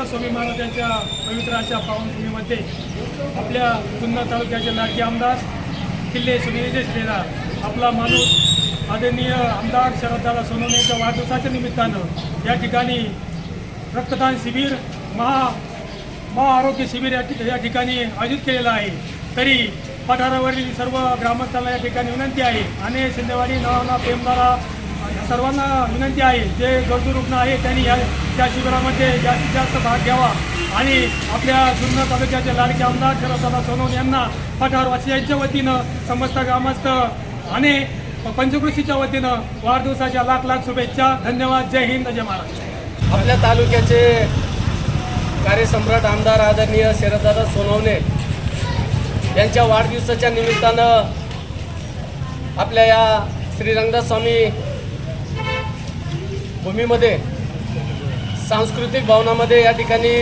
वाढदिवसाच्या पवित्र अशा पावनभूमीमध्ये आपल्या जुन्नर तालुक्याचे लाडके आमदार किल्ले सुनील श्रीराम आपला माणूस आदरणीय आमदार शरददादा सोनवणेच्या वाढदिवसाच्या निमित्तानं या ठिकाणी रक्तदान शिबिर महा महाआरोग्य शिबिर या या ठिकाणी आयोजित केलेलं आहे. तरी पठारावरील सर्व ग्रामस्थांना या ठिकाणी विनंती आहे. आणि शिंदेवाडी नवाना प्रेमदारा सर्वांना विनंती आहे जे गरजू रुग्ण आहे त्यांनी या त्या शिबिरामध्ये जास्तीत जास्त भाग घ्यावा आणि आपल्या जुन्नर तालुक्याचे लाडके आमदार शरददादा सोनवणे यांना पठारवासियांच्या वतीनं समस्त ग्रामस्थ आणि पंचकृषीच्या वतीनं वाढदिवसाच्या लाख लाख शुभेच्छा धन्यवाद जय हिंद जय महाराष्ट्र. आपल्या तालुक्याचे कार्यसम्राट आमदार आदरणीय शरददादा सोनवणे यांच्या वाढदिवसाच्या निमित्तानं आपल्या या श्री रंगदास स्वामी भूमीमध्ये सांस्कृतिक भवनामध्ये या ठिकाणी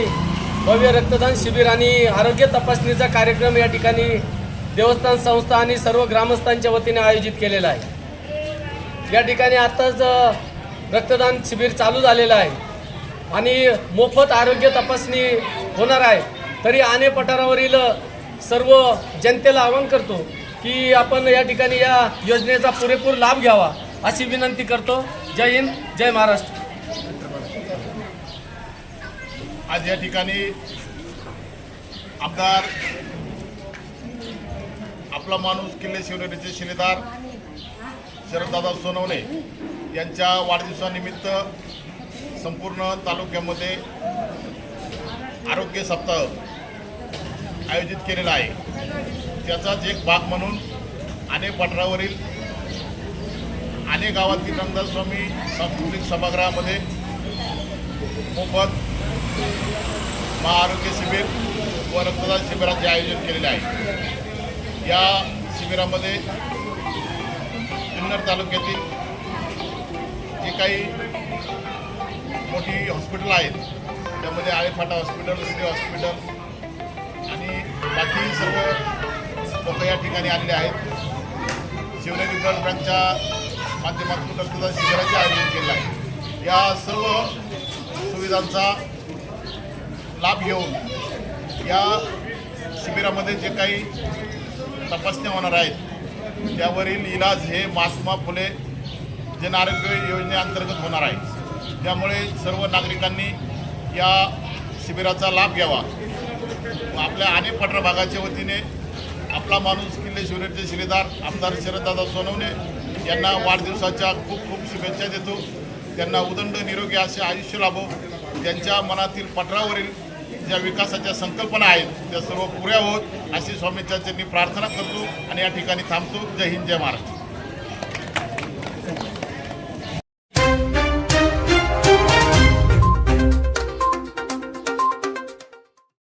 भव्य रक्तदान शिबिर आणि आरोग्य तपासणीचा कार्यक्रम या ठिकाणी देवस्थान संस्था आणि सर्व ग्रामस्थांच्या वतीने आयोजित केलेला आहे. या ठिकाणी आत्ताच रक्तदान शिबिर चालू झालेलं आहे आणि मोफत आरोग्य तपासणी होणार आहे. तरी आणे पठारावरील सर्व जनतेला आवाहन करतो की आपण या ठिकाणी या योजनेचा पुरेपूर लाभ घ्यावा अशी विनंती करतो. जय हिंद जय महाराष्ट्र. आज या ठिकाणी आमदार आपला माणूस किल्ले शिवनेरीचे शिलेदार शरददादा सोनवणे यांच्या वाढदिवसानिमित्त संपूर्ण तालुक्यामध्ये आरोग्य सप्ताह आयोजित केलेला आहे. त्याचाच एक भाग म्हणून अनेक पठारावरील ठाणे गावातील रंगदास्वामी सांस्कृतिक सभागृहामध्ये मोफत महाआरोग्य शिबिर व रक्तदान शिबिराचे आयोजन केलेले आहे. या शिबिरामध्ये जुन्नर तालुक्यातील जे काही मोठी हॉस्पिटल आहेत त्यामध्ये आळेफाटा हॉस्पिटल सिटी हॉस्पिटल आणि बाकी सर्व लोक या ठिकाणी आलेले आहेत. शिवनेरी ब्लड बँकच्या माध्यमातून रक्तदान शिबिराचे आयोजन केले आहे. या सर्व सुविधांचा लाभ घेऊन या शिबिरामध्ये जे काही तपासण्या होणार आहेत त्यावरील इलाज हे महात्मा फुले जन आरोग्य योजनेअंतर्गत होणार आहे. त्यामुळे सर्व नागरिकांनी या शिबिराचा लाभ घ्यावा. आपल्या अनेक पठार भागाच्या वतीने आपला माणूस किल्ले शिवनेरचे शिलेदार आमदार शरददादा सोनवणे यांना वाढदिवसाच्या खूप खूप शुभेच्छा देतो. त्यांना उदंड निरोगी असे आयुष्य लाभो. त्यांच्या मनातील पठरावरील ज्या विकासाच्या संकल्पना आहेत त्या सर्व पुऱ्या होत. अशी स्वामीच्या त्यांनी प्रार्थना करतो आणि या ठिकाणी थांबतो. जय हिंद जय महाराष्ट्र.